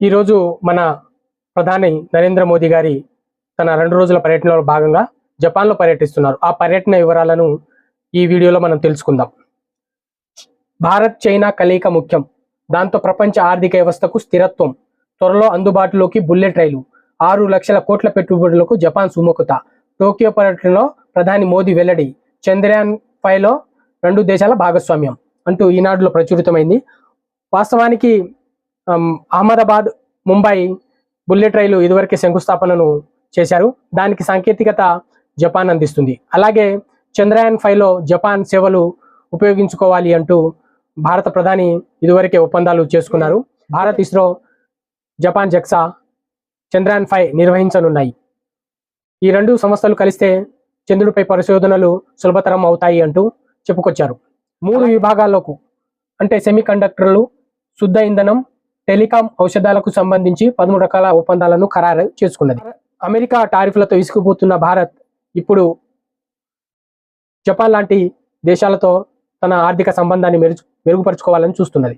ఈరోజు మన ప్రధాని నరేంద్ర మోదీ గారి తన రెండు రోజుల పర్యటనలో భాగంగా జపాన్లో పర్యటిస్తున్నారు. ఆ పర్యటన వివరాలను ఈ వీడియోలో మనం తెలుసుకుందాం. భారత్ చైనా కలయిక ముఖ్యం. దాంతో ప్రపంచ ఆర్థిక వ్యవస్థకు స్థిరత్వం. త్వరలో అందుబాటులోకి బుల్లెట్ రైలు. ఆరు లక్షల కోట్ల పెట్టుబడులకు జపాన్ సుముఖత. టోక్యో పర్యటనలో ప్రధాని మోదీ వెల్లడి. చంద్రయాన్ ఫైవ్లో రెండు దేశాల భాగస్వామ్యం అంటూ ఈనాడులో ప్రచురితమైంది. వాస్తవానికి అహ్మదాబాద్ ముంబై బుల్లెట్ రైలు ఇదివరకే శంకుస్థాపనను చేశారు. దానికి సాంకేతికత జపాన్ అందిస్తుంది. అలాగే చంద్రయాన్ ఫైవ్లో జపాన్ సేవలు ఉపయోగించుకోవాలి అంటూ భారత ప్రధాని ఇదివరకే ఒప్పందాలు చేసుకున్నారు. Bharat ISRO Japan JAXA Chandrayaan five నిర్వహించనున్నాయి. ఈ రెండు సంస్థలు కలిస్తే చంద్రుడిపై పరిశోధనలు సులభతరం అవుతాయి అంటూ చెప్పుకొచ్చారు. మూడు విభాగాల్లోకు అంటే సెమీ కండక్టర్లు శుద్ధ ఇంధనం టెలికాం ఔషధాలకు సంబంధించి పదమూడు రకాల ఒప్పందాలను ఖరారు చేసుకున్నది. అమెరికా టారిఫ్లతో ఇసుకుపోతున్న భారత్ ఇప్పుడు జపాన్ లాంటి దేశాలతో తన ఆర్థిక సంబంధాన్ని మెరుగు మెరుగుపరుచుకోవాలని చూస్తున్నది.